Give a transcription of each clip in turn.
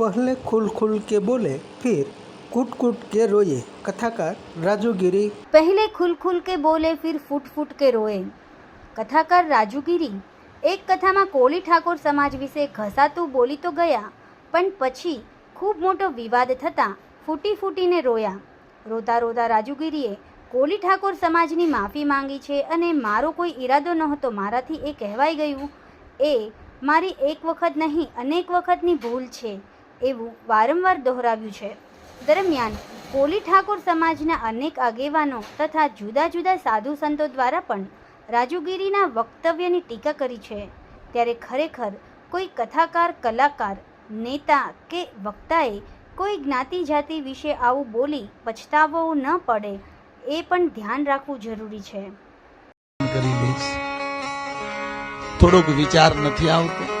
पहले खुल खुल के बोले फिर कूट कूट के रोए कथाकार राजू गिरी पहले खुल खुल के बोले फिर ફૂટ ફૂટ કે રોએ કથાકાર રાજુગીરી એક કથામાં કોળી ઠાકોર સમાજ વિશે ઘસાતું બોલી તો ગયા પણ પછી ખૂબ મોટો વિવાદ થતાં ફૂટી ફૂટીને રોયા રોતા રોતા રાજુગીરીએ કોળી ઠાકોર સમાજની માફી માંગી છે અને મારો કોઈ ઈરાદો નહોતો મારાથી એ કહેવાઈ ગયું એ મારી એક વખત નહીં અનેક વખતની ભૂલ છે એવું વારંવાર દોહરાવ્યું છે. દરમિયાન કોલી ઠાકોર સમાજના અનેક આગેવાનો તથા જુદા જુદા સાધુ સંતો દ્વારા પણ રાજુગીરીના વક્તવ્યની ટીકા કરી છે. ત્યારે ખરેખર કોઈ કથાકાર, કલાકાર, નેતા કે વક્તાએ કોઈ જ્ઞાતિ જાતિ વિશે આવું બોલી પછતાવો ન પડે એ પણ ધ્યાન રાખવું જરૂરી છે. થોડોક વિચાર નથી આવતો.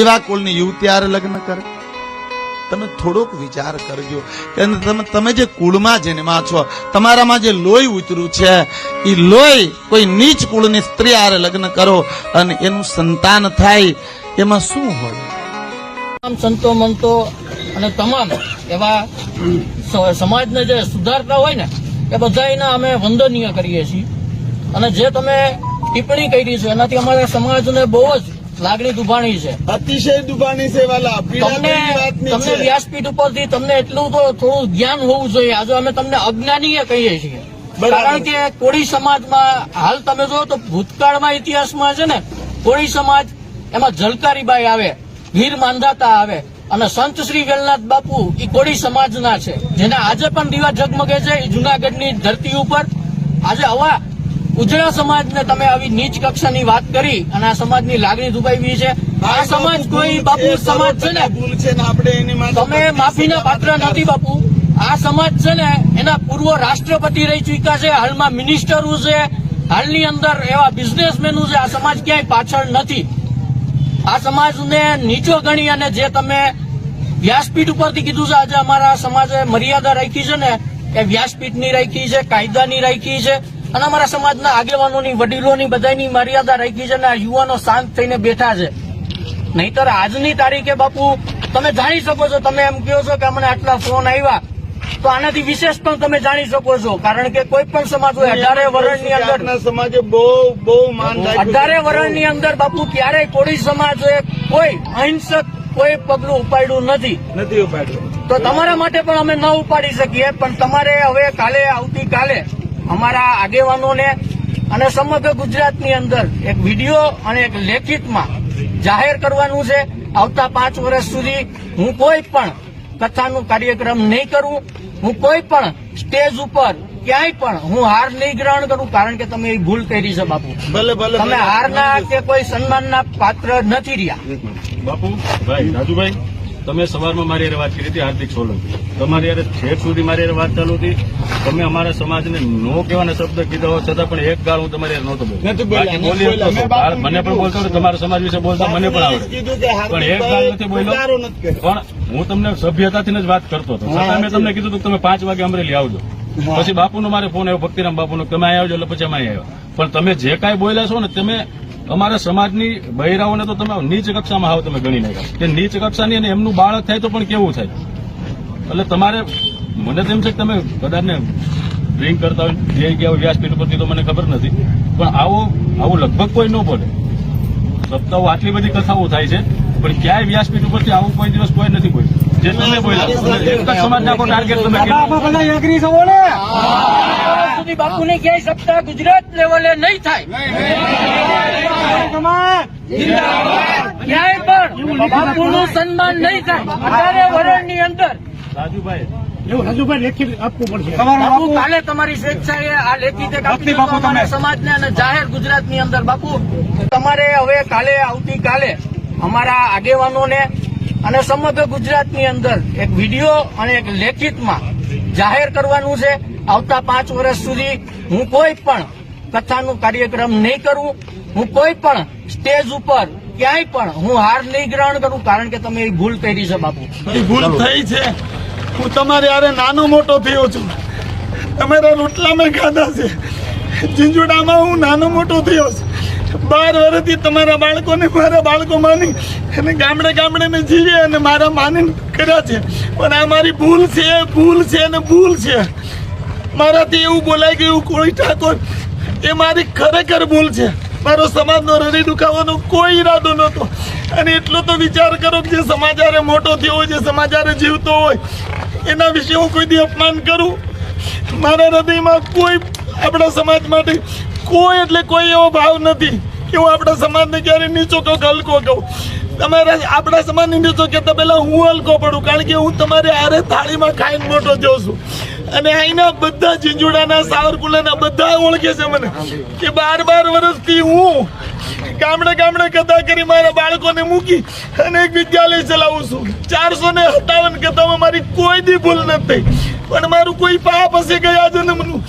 એવા કુળની યુવતી હારે લગ્ન કરે. તમે થોડોક વિચાર કરજો કે તમે તમે જે કુળમાં જન્મા છો, તમારામાં જે લોહી ઉતર્યું છે, એ લોહી કોઈ નીચ કુળની સ્ત્રી આરે લગ્ન કરો અને એનું સંતાન થાય, એમાં શું હોય? તમામ સંતો મંતો અને તમામ એવા સમાજને જે સુધારતા હોય ને, એ બધાયના અમે વંદનીય કરીએ છીએ. અને જે તમે ટિપ્પણી કરી છે, એનાથી અમારા સમાજને બહુ જ લાગણી દુભાણી છે. અતિશય દુભાણી છે વાલા તમને વ્યાસપીઠ ઉપરથી તમને એટલું તો થોડું જ્ઞાન હોવું જોઈએ. આજે અમે તમને અજ્ઞાનીય કહીએ છીએ. કારણ કે કોળી સમાજમાં હાલ તમે જો તો ભૂતકાળમાં ઇતિહાસમાં છે ને કોળી સમાજ એમાં જલકારીબાઈ આવે વીર માંધાતા આવે અને સંત શ્રી વેલનાથ બાપુ એ કોળી સમાજના છે. જેના આજે પણ દીવા ઝગમગે છે એ જુનાગઢની ધરતી ઉપર. આજે આવા ઉજળા સમાજને તમે આવી નીચ કક્ષાની વાત કરી અને આ સમાજની લાગણી દુભાવી છે. આ સમાજ કોઈ બાપુ સમાજ છે ને? ભૂલ છે તમે માફીના પાત્ર નથી બાપુ. આ સમાજ છે ને એના પૂર્વ રાષ્ટ્રપતિ રહી ચૂક્યા છે હાલમાં મિનિસ્ટરો છે હાલની અંદર એવા બિઝનેસમેનો છે આ સમાજ ક્યાંય પાછળ નથી. આ સમાજને નીચો ગણી અને જે તમે વ્યાસપીઠ ઉપરથી કીધું છે આજે અમારા સમાજે મર્યાદા રાખી છે ને એ વ્યાસપીઠની રાખી છે કાયદાની રાખી છે અને અમારા સમાજના આગેવાનોની વડીલોની બધાની મર્યાદા રાખી છે અને આ યુવાનો શાંત થઈને બેઠા છે. નહીતર આજની તારીખે બાપુ તમે જાણી શકો છો તમે એમ કહો છો કે અમને આટલા ફોન આવ્યા. તો આનાથી વિશેષ પણ તમે જાણી શકો છો કારણ કે કોઈ પણ સમાજ હોય અઢારે વર્ષની અંદર સમાજે બહુ બહુ માન. અઢારે વર્ષની અંદર બાપુ ક્યારેય કોળી સમાજે કોઈ અહિંસક કોઈ પગલું ઉપાડ્યું નથી. નથી ઉપાડ્યું. તો તમારા માટે પણ અમે ન ઉપાડી શકીએ પણ તમારે હવે કાલે આવતીકાલે અમારા આગેવાનોને અને સમગ્ર ગુજરાતની અંદર એક વીડિયો અને એક લેખિતમાં જાહેર કરવાનું છે. આવતા પાંચ વર્ષ સુધી હું કોઈ પણ કથાનું કાર્યક્રમ નહીં કરું. હું કોઈ પણ સ્ટેજ ઉપર ક્યાંય પણ હું હાર નહીં ગ્રહણ કરું કારણ કે તમે એ ભૂલ કરી છે બાપુ. ભલે ભલે તમે હારના કે કોઈ સન્માનના પાત્ર નથી રહ્યા. બાપુ ભાઈ રાજુભાઈ તમે સવારમાં મારી વાત કરી હતી હાર્દિક સોલંકી. તમારી યારે છેક સુધી મારી વાત ચાલુ હતી. તમે અમારા સમાજને નો કહેવાના શબ્દ કીધા હોવા છતાં પણ એક ગાળ હું તમારી નહોતો બોલ્યો. મને પણ બોલતો તમારા સમાજ વિશે બોલતા મને પણ આવડે. પણ એક ગાળ નથી બોલ્યો. પણ હું તમને સભ્યતાથી જ વાત કરતો હતો. છતાં મેં તમને કીધું તમે પાંચ વાગે અમરેલી આવજો. પછી બાપુનો મારે ફોન આવ્યો ભક્તિરામ બાપુનો તમે અહીંયા આવજો એટલે પછી અમે આવ્યો. પણ તમે જે કાંઈ બોલ્યા છો ને તમે અમારા સમાજની બહેરાઓને તો તમે નીચ કક્ષામાં આવો તમે ગણી નાખ્યા. કે નીચ કક્ષાની અને એમનું બાળક થાય તો પણ કેવું થાય? એટલે તમારે મને તો એમ છે કે તમે કદાચ ને ડ્રિંક કરતા હોય જે ગયા હોય વ્યાસપીઠ ઉપરથી તો મને ખબર નથી પણ આવો આવું લગભગ કોઈ ન બોલે સપ્તાહો આટલી બધી કથાઓ થાય છે પણ ક્યાંય વ્યાસપીઠ ઉપરથી આવું કોઈ દિવસ કોઈ નથી બોલ્યું જે તમે બોલ્યા એક જ સમાજ નાખો ટાર્ગેટ તમે બાપુ ને ક્યાંય સપ્તાહ ગુજરાત લેવલે નહીં થાય ક્યાંય પણ બાપુનું સન્માન નહીં થાય. અઢારે વર્ષની અંદર. રાજુભાઈ. બાપુ કાલે તમારી સ્વેચ્છાએ આ લેખિત આપી સમાજને અને જાહેર ગુજરાતની અંદર બાપુ તમારે હવે કાલે આવતીકાલે અમારા આગેવાનોને અને સમગ્ર ગુજરાતની અંદર એક વીડિયો અને એક લેખિતમાં જાહેર કરવાનું છે. આવતા પાંચ વર્ષ સુધી હું કોઈ પણ કથાનું કાર્યક્રમ નહીં કરું. હું કોઈ પણ સ્ટેજ ઉપર ક્યાંય પણ હું હાર નહીં ગ્રહણ કરું કારણ કે તમે એ ભૂલ કરી છે બાપુ. ભૂલ થઈ છે. હું તમારે યારે નાનો મોટો થયો છું. તમારા રોટલા મેં ખાધા છે. ઝીંઝુડામાં હું નાનો મોટો થયો છું. બાર વર્ષથી તમારા બાળકોને મારા બાળકો માની અને ગામડે ગામડે મેં જીવે અને મારા માની કર્યા છે. પણ આ મારી ભૂલ છે ભૂલ છે અને ભૂલ છે. મારાથી એવું બોલાઈ ગયું કોઈ ઠાકોર એ મારી ખરેખર ભૂલ છે. મારો સમાજનો હૃદય દુખાવાનો કોઈ ઈરાદો નહોતો. અને એટલો તો વિચાર કરો કે જે સમાચારે મોટો થયો હોય, જે સમાચારે જીવતો હોય, એના વિશે હું કોઈ દી અપમાન કરું? મારા હૃદયમાં કોઈ, આપણા સમાજ માટે કોઈ એટલે કોઈ એવો ભાવ નથી કે હું આપણા સમાજને ક્યારે નીચો કહું હલકો કહું. તમારા, આપણા સમાજને નીચો કહેતા પહેલાં હું હલકો પડું, કારણ કે હું તમારે આરે થાળીમાં ખાઈને મોટો જોઉં છું. અને અહીંના બધા ઝીંઝુડાના સાવરકુલાના બધા ઓળખે છે મને. કે બાર બાર વર્ષથી હું ગામડે ગામડે કથા કરી મારા બાળકોને મૂકી અને એક વિદ્યાલય ચલાવું છું. ચારસો ને સત્તાવન કથામાં મારી કોઈ દી ભૂલ નથી પણ મારું કોઈ પાપ હશે ગયા જન્મનું?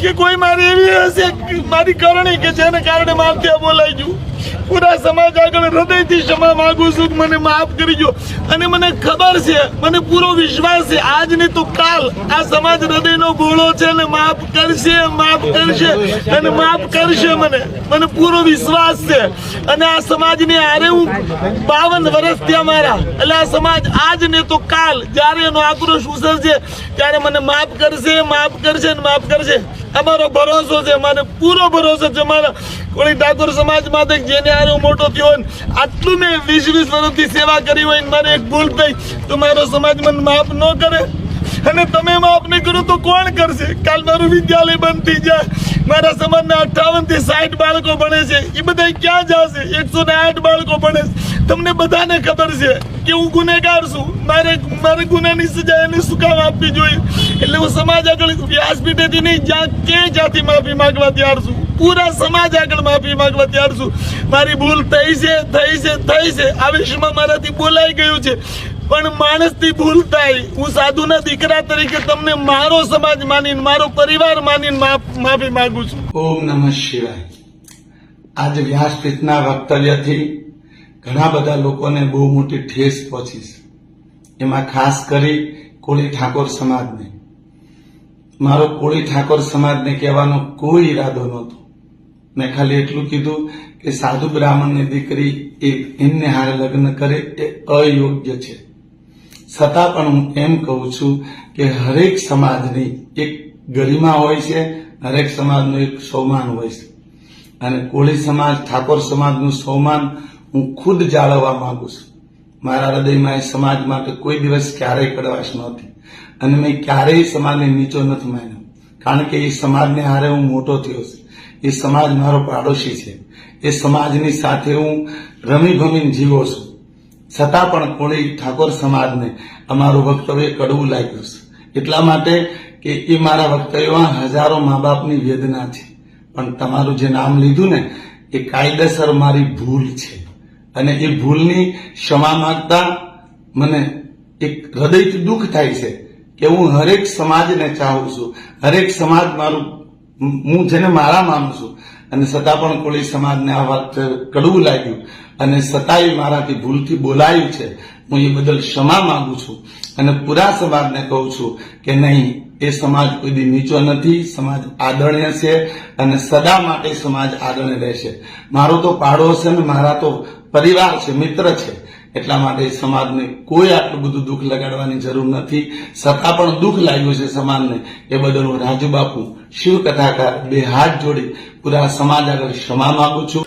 કે કોઈ મારી એવી હશે મારી કરણી કે જેને કારણે મારથી બોલાઈ ગયું? પૂરા સમાજ આગળ હૃદયથી ક્ષમા માંગુ છું મને માફ કરજો અને મને ખબર છે, મને પૂરો વિશ્વાસ છે આજ ને તો કાલ આ સમાજ હૃદયનો ગોળો છે અને માફ કરશે માફ કરશે, અને માફ કરશે મને. મને પૂરો વિશ્વાસ છે. અને આ સમાજની હારે હું બાવન વર્ષ થયા મારા. એટલે આ સમાજ આજ ને તો કાલ, જ્યારે એનો આક્રોશ ઉસરશે ત્યારે મને માફ કરશે માફ કરશે અને માફ કરશે. અમારો ભરોસો છે મને પૂરો ભરોસો છે, મારા કોળી ઠાકોર સમાજ માટે જેને હારે મોટો થયો હોય આટલું મેં વીસ વીસ વર્ષથી સેવા કરી હોય મારે એક ભૂલ થઈ. તો મારો સમાજ મને માફ ન કરે. અને તમે માફ નહીં કરો તો કોણ કરશે? કાલ મારું વિદ્યાલય બંધ થઈ જાય. મારા સમાજના અઠાવનથી સાઠ બાળકો ભણે છે. એ બધા ક્યાં જશે? એકસો ને આઠ બાળકો ભણે છે. તમને બધાને ખબર છે કે હું ગુનેગાર છું. મારે મારે ગુનાની સજા એને શું કામ આપવી જોઈએ. એટલે હું સમાજ આગળ વ્યાસપીઠેથી નહીં, જ્યાં કે જ્યાંથી માફી માંગવા તૈયાર છું. પૂરા સમાજ આગળ માફી માંગવા તૈયાર છું. મારી ભૂલ થઈ છે થઈ છે થઈ છે. આ વિશ્વમાં મારાથી બોલાઈ ગયું છે. પણ માણસથી ભૂલ થાય. હું સાધુના દીકરા તરીકે તમને મારો સમાજ માનીને, મારો પરિવાર માનીને માફી માંગુ છું. ઓમ નમઃ શિવાય. આજ વ્યાસપીઠના વક્તવ્યથી ઘણા બધા લોકોને બહુ મોટી ઠેસ પહોંચી છે. એમાં ખાસ કરી કોળી ઠાકોર સમાજને. મારો કોળી ઠાકોર સમાજને કહેવાનો કોઈ ઈરાદો નહોતો. મેં ખાલી એટલું કીધું કે સાધુ બ્રાહ્મણની દીકરી એમને હારે લગ્ન કરે એ અયોગ્ય છે. છતાં પણ હું એમ કહું છું કે હરેક સમાજની એક ગરિમા હોય છે, હરેક સમાજનું એક સૌમાન હોય છે. અને કોળી સમાજ, ઠાકોર સમાજનું સૌમાન હું ખુદ જાળવવા માંગુ છું. મારા હૃદયમાં એ સમાજ માટે કોઈ દિવસ ક્યારેય કડવાશ નહોતી. અને મેં ક્યારેય સમાજને નીચો નથી માન્યો. કારણ કે એ સમાજને હારે હું મોટો થયો છું. એ સમાજ મારો પાડોશી છે. એ સમાજની સાથે હું રમી ભમીને જીવો છું. છતાં પણ કોળી ઠાકોર સમાજને અમારું વક્તવ્ય કડવું લાગ્યું છે. એટલા માટે કે એ મારા વક્તવ્યમાં હજારો મા બાપની વેદના છે. પણ તમારું જે નામ લીધું ને, એ કાયદેસર મારી ભૂલ છે. અને એ ભૂલની ક્ષમા માંગતા મને એક હૃદયથી દુઃખ થાય છે કે હું હરેક સમાજને ચાહું છું. હરેક સમાજ મારું, હું જેને મારા માનું છું. અને છતાં પણ કોળી સમાજને આ વાત કડવું લાગ્યું. અને છતાંય મારાથી ભૂલથી બોલાયું છે. હું એ બદલ ક્ષમા માંગુ છું. અને પૂરા સમાજને કહું છું કે નહીં, એ સમાજ કોઈ નીચો નથી. સમાજ આદરણીય છે અને સદા માટે સમાજ આદરણીય રહેશે. મારો તો પાડો છે ને મારા તો પરિવાર છે, મિત્ર છે, એટલા માટે સમાજને કોઈ આટલું બધું દુઃખ લગાડવાની જરૂર નથી. છતાં પણ દુઃખ લાગ્યું છે સમાજને. એ બદલ હું રાજુ બાપુ શિવ કથાકાર બે હાથ જોડી પૂરા સમાજ આગળ ક્ષમા માંગુ છું.